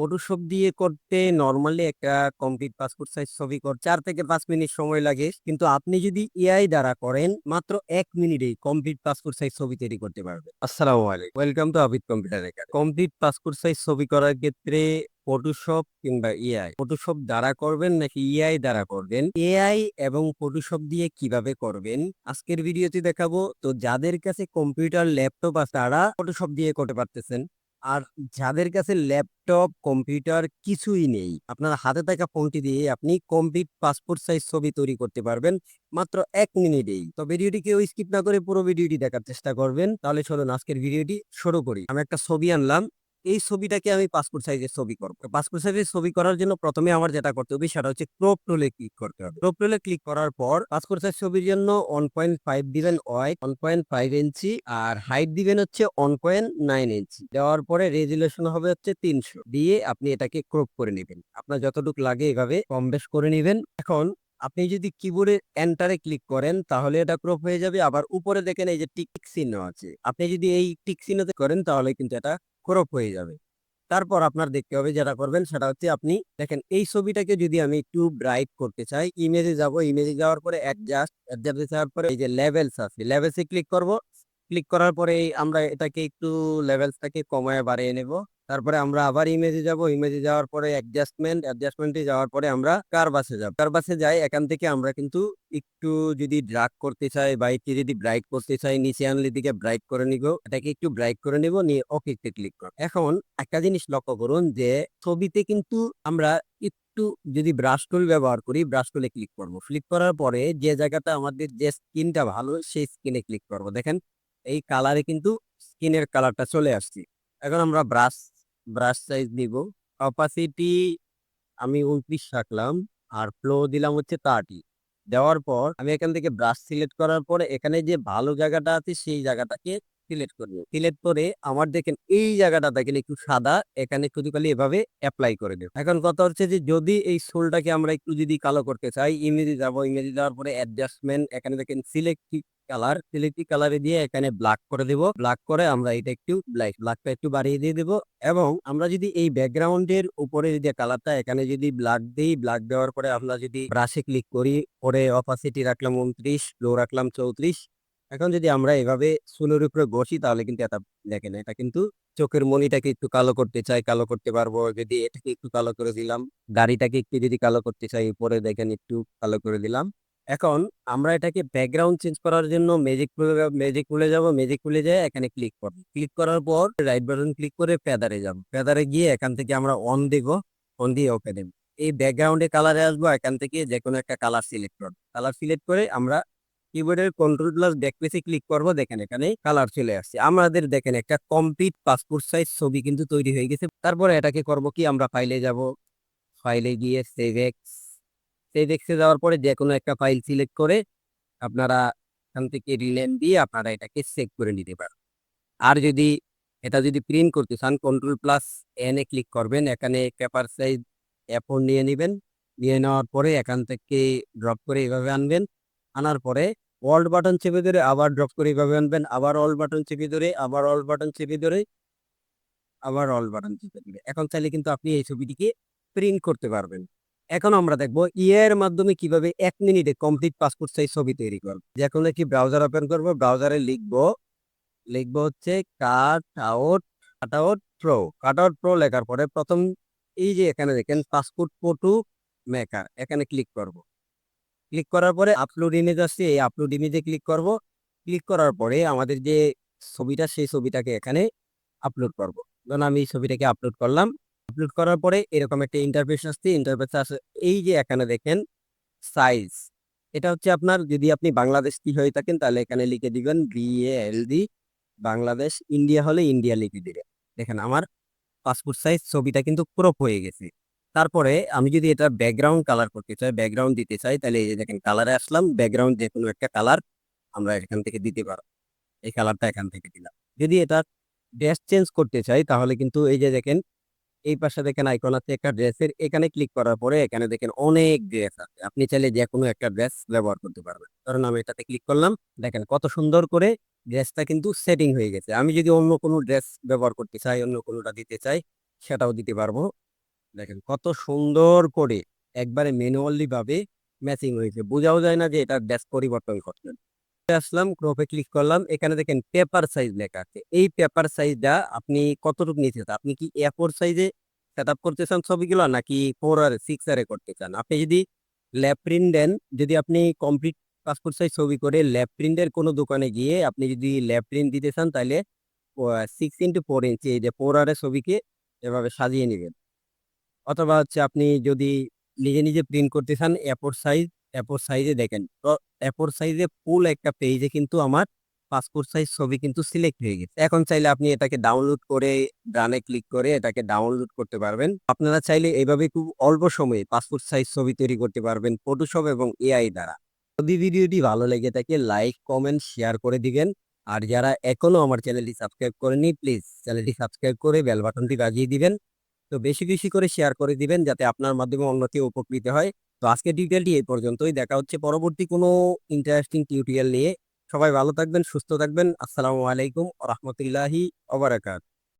Photoshop দিয়ে করতে normally একটা কমপ্লিট পাসপোর্ট সাইজ ছবি কর, চার থেকে পাঁচ মিনিট সময় লাগে। কিন্তু আপনি যদি এআই দ্বারা করেন, মাত্র এক মিনিটেই কমপ্লিট পাসপোর্ট সাইজ ছবি তৈরি করতে পারবেন। আসসালামু আলাইকুম। Welcome to Abid computer complete passport size ছবি করার ক্ষেত্রে ফটোশপ কিংবা এআই ফটোশপ দ্বারা করবেন নাকি এআই দ্বারা করবেন? এআই এবং ফটোশপ দিয়ে কীভাবে করবেন? আজকের ভিডিওতে দেখাবো। তো যাদের কাছে কম্পিউটার ল্যাপটপ আছে তারা ফটোশপ দিয়ে করতে পারতেছেন আর যাদের কাছে ল্যাপটপ, কম্পিউটার কিছুই নেই, আপনার হাতে থাকা ফোনটি দিয়ে আপনি কমপ্লিট পাসপোর্ট সাইজ ছবি তৈরি করতে পারবেন মাত্র এক মিনিটেই। তো ভিডিওটি কেউ স্কিপ না করে পুরো ভিডিওটি দেখার চেষ্টা করবেন। তাহলে চলুন আজকের ভিডিওটি শুরু করি। আমি একটা ছবি আনলাম। এই ছবিটাকে আমি পাসপোর্ট সাইজের ছবি করব। পাসপোর্ট সাইজের ছবি করার জন্য প্রথমে আমার যেটা করতে হবে সেটা হচ্ছে ক্রপ টুলে ক্লিক করতে হবে। ক্রপ টুলে ক্লিক করার পর পাসপোর্ট সাইজ ছবির জন্য ওয়ান পয়েন্ট ফাইভ দিবেন wide one point five inch আর হাইট দিবেন হচ্ছে ওয়ান পয়েন্ট নাইন ইঞ্চি দেওয়ার পরে রেজুলেশন হবে হচ্ছে তিনশো। দিয়ে আপনি এটাকে ক্রপ করে নেবেন। আপনার যতটুকু লাগে এভাবে কম বেশ করে নেবেন। এখন আপনি যদি কিবোর্ডে এন্টারে ক্লিক করেন তাহলে এটা ক্রপ হয়ে যাবে। আবার উপরে দেখেন এই যে টিক চিহ্ন আছে। আপনি যদি এই টিক চিহ্নতে করেন তাহলে কিন্তু এটা ক্রপ হয়ে যাবে। তারপর আপনার দেখতে হবে যেটা করবেন, সেটা হচ্ছে আপনি দেখেন, এই ছবিটাকে যদি আমি একটু ব্রাইট করতে চাই ইমেজে যাব ইমেজে যাওয়ার পরে অ্যাডজাস্ট অ্যাডজাস্টে যাওয়ার পরে এই যে লেভেলস আছে লেভেলসে ক্লিক করব। ক্লিক করার পরে আমরা এটাকে একটু লেভেলসটাকে কমায় বাড়িয়ে নেব। তারপরে আমরা আবার ইমেজে যাব। ইমেজে যাওয়ার পরে অ্যাডজাস্টমেন্ট অ্যাডজাস্টমেন্টে যাওয়ার পরে আমরা কারবাসে যাব। কারবাসে যাই, এখান থেকে আমরা কিন্তু একটু যদি ড্রাগ করতে চাই বা যদি ব্রাইট করতে চাই, নিচে আনলে দিকে ব্রাইট করে নিব। এটাকে একটু ব্রাইট করে নিব, নিয়ে ওকে ক্লিক করব। এখন একটা জিনিস লক্ষ্য করুন যে ছবিতে কিন্তু আমরা একটু যদি ব্রাশ টুল ব্যবহার করি ব্রাশ টুলে ক্লিক করব। ক্লিক করার পরে যে জায়গাটা আমাদের যে স্কিনটা ভালো, সেই স্কিনে ক্লিক করব। দেখেন, এই কালারে কিন্তু স্কিনের কালারটা চলে আসছে। এখন আমরা ব্রাশ ব্রাশ সাইজ দিব অপাসিটি আমি উনত্রিশ রাখলাম, আর ফ্লো দিলাম হচ্ছে থার্টি দেওয়ার পর আমি এখান থেকে ব্রাশ সিলেক্ট করার পর এখানে যে ভালো জায়গাটা আছে সেই জায়গাটাকে সিলেক্ট করব। সিলেক্ট করে আমার দেখেন এই জায়গাটা দেখেন একটু সাদা, এখানে শুধু খালি এভাবে অ্যাপ্লাই করে দেব। এখন কথা হচ্ছে যে যদি এই সোলটাকে আমরা একটু যদি কালো করতে চাই ইমেজে যাব ইমেজে যাওয়ার পরে অ্যাডজাস্টমেন্ট এখানে দেখেন সিলেক্ট কালার সিলেক্ট কালারে দিয়ে এখানে ব্ল্যাক করে দেব। ব্ল্যাক করে আমরা এটা একটু ব্ল্যাক ব্ল্যাকটা একটু বাড়িয়ে দিয়ে দেব এবং আমরা যদি এই ব্যাকগ্রাউন্ডের উপরে যদি কালারটা এখানে যদি ব্ল্যাক দিই ব্ল্যাক দেওয়ার পরে আমরা যদি ব্রাশে ক্লিক করি পরে অপাসিটি রাখলাম উনত্রিশ লো রাখলাম চৌত্রিশ এখন যদি আমরা এভাবে সুলোর উপরে বসি, তাহলে কিন্তু এটা দেখেন, এটা কিন্তু চোখের মনিটাকে একটু কালো করতে চাই কালো করতে পারব। যদি এটাকে একটু কালো করে দিলাম গাড়িটাকে একটু যদি কালো করতে চাই, উপরে দেখেন একটু কালো করে দিলাম। এখন আমরা এটাকে ব্যাকগ্রাউন্ড চেঞ্জ করার জন্য ম্যাজিক ম্যাজিক খুলে যাব ম্যাজিক খুলে যায় এখানে ক্লিক করব। ক্লিক করার পর রাইট বাটন ক্লিক করে প্যাদারে যাব। প্যাদারে গিয়ে এখান থেকে আমরা অন দেব অন দিয়ে ওকে দেব এই ব্যাকগ্রাউন্ডে কালারে আসব, এখান থেকে যে কোনো একটা কালার সিলেক্ট করব। কালার সিলেক্ট করে আমরা কিবোর্ডের কন্ট্রোল প্লাস ব্যাকপেসে ক্লিক করব, দেখেন এখানে কালার চলে আসছে। আমাদের দেখেন একটা কমপ্লিট পাসপোর্ট সাইজ ছবি কিন্তু তৈরি হয়ে গেছে। তারপরে এটাকে করব কি, আমরা ফাইলে যাব। ফাইলে গিয়ে সেভ এক্স সেভ এক্সে যাওয়ার পরে যে কোনো একটা ফাইল সিলেক্ট করে আপনারা এখান থেকে রিলেন দিয়ে আপনারা এটাকে সেভ করে নিতে পারেন। আর যদি এটা যদি প্রিন্ট করতে চান control plus N A click করবেন, এখানে পেপার সাইজ অ্যাপন নিয়ে নেবেন। নিয়ে নেওয়ার পরে এখান থেকে ড্রপ করে এভাবে আনবেন। আনার পরে অল্ট বাটন চেপে ধরে আবার ড্রপ করে এভাবে আনবেন, আবার অল বাটন চেপে ধরে, আবার অল বাটন চেপে ধরে, আবার অল বাটন চেপে দিবে এখন চাইলে কিন্তু আপনি এই ছবিটিকে প্রিন্ট করতে পারবেন। এখন আমরা দেখব ইয়ের মাধ্যমে কীভাবে এক মিনিটে কমপ্লিট পাসপোর্ট সাইজ ছবি তৈরি করব। কোনো একটি ব্রাউজার ওপেন করব ব্রাউজারে লিখব লিখব হচ্ছে cut out cut out pro cut out pro লেখার পরে প্রথম এই যে এখানে দেখেন পাসপোর্ট ফটো মেকার এখানে ক্লিক করব। ক্লিক করার পরে আপলোড ইমেজ আসছে, এই আপলোড ইমেজে ক্লিক করব। ক্লিক করার পরে আমাদের যে ছবিটা, সেই ছবিটাকে এখানে আপলোড করব। ধরুন আমি ছবিটাকে আপলোড করলাম। আপলোড করার পরে এরকম একটা ইন্টারফেস আসছে ইন্টারফেস আসে, এই যে এখানে দেখেন সাইজ এটা হচ্ছে আপনার যদি আপনি বাংলাদেশ কি হয়ে থাকেন, তাহলে এখানে লিখে দিবেন বিএএলডি বাংলাদেশ ইন্ডিয়া হলে ইন্ডিয়া লিখে দিবেন। দেখেন আমার পাসপোর্ট সাইজ ছবিটা কিন্তু ক্রপ হয়ে গেছে। তারপরে আমি যদি এটা ব্যাকগ্রাউন্ড কালার করতে চাই ব্যাকগ্রাউন্ড দিতে চাই, তাহলে এই যে দেখেন কালারে আসলাম ব্যাকগ্রাউন্ড যে কোনো একটা কালার আমরা এখান থেকে দিতে পারো এই কালারটা এখান থেকে দিলাম। যদি এটা ড্রেস চেঞ্জ করতে চাই, তাহলে কিন্তু এই যে দেখেন, এই পাশে দেখেন আইকন আছে একটা ড্রেসের এখানে ক্লিক করার পরে এখানে দেখেন অনেক ড্রেস আছে। আপনি চাইলে যে কোনো একটা ড্রেস ব্যবহার করতে পারবেন। ধরুন আমি এটাতে ক্লিক করলাম, দেখেন কত সুন্দর করে ড্রেসটা কিন্তু সেটিং হয়ে গেছে। আমি যদি অন্য কোনো ড্রেস ব্যবহার করতে চাই, অন্য কোনোটা দিতে চাই, সেটাও দিতে পারব। দেখেন কত সুন্দর করে একবারে ম্যানুয়ালি ভাবে ম্যাচিং হয়েছে। বোঝাও যায় না যে এটা ড্যাশ পরিবর্তন করতেন আসলাম ক্রপে ক্লিক করলাম। এখানে দেখেন পেপার সাইজ লেখা আছে। এই পেপার সাইজটা আপনি কতটুকু নিতে চান? আপনি কি এ ফোর সাইজে সেট আপ করতে চান ছবিগুলো, নাকি ফোর আর সিক্স আরে করতে চান? আপনি যদি ল্যাব প্রিন্ট দেন, যদি আপনি কমপ্লিট পাসপোর্ট সাইজ ছবি করে ল্যাব প্রিন্টের কোনো দোকানে গিয়ে আপনি যদি ল্যাব প্রিন্ট দিতে চান, তাহলে সিক্স ইন্টু ফোর ইঞ্চি এই যে ফোর আরে ছবিকে এভাবে সাজিয়ে নেবেন। অথবা হচ্ছে আপনি যদি নিজে নিজে প্রিন্ট করতে চান এফোর সাইজ এফোর সাইজে দেখেন। তো এফোর সাইজে ফুল একটা পেজে কিন্তু আমার পাসপোর্ট সাইজ ছবি কিন্তু সিলেক্ট হয়ে গেছে। এখন চাইলে আপনি এটাকে ডাউনলোড করে ডানে ক্লিক করে এটাকে ডাউনলোড করতে পারবেন। আপনারা চাইলে এইভাবে খুব অল্প সময়ে পাসপোর্ট সাইজ ছবি তৈরি করতে পারবেন ফটোশপ এবং এআই দ্বারা। যদি ভিডিওটি ভালো লেগে থাকে লাইক কমেন্ট শেয়ার করে দিবেন। আর যারা এখনও আমার চ্যানেলটি সাবস্ক্রাইব করেনি প্লিজ চ্যানেলটি সাবস্ক্রাইব করে বেল বাটনটি বাজিয়ে দিবেন। তো বেশি বেশি করে শেয়ার করে দিবেন যাতে আপনার মাধ্যমে অন্য কেউ উপকৃত হয়। তো আজকের ডিটেলটি এই পর্যন্তই। দেখা হচ্ছে পরবর্তী কোনো ইন্টারেস্টিং টিউটোরিয়াল নিয়ে। সবাই ভালো থাকবেন, সুস্থ থাকবেন। আসসালামু আলাইকুম রহমতুল্লাহি ওবরাকাত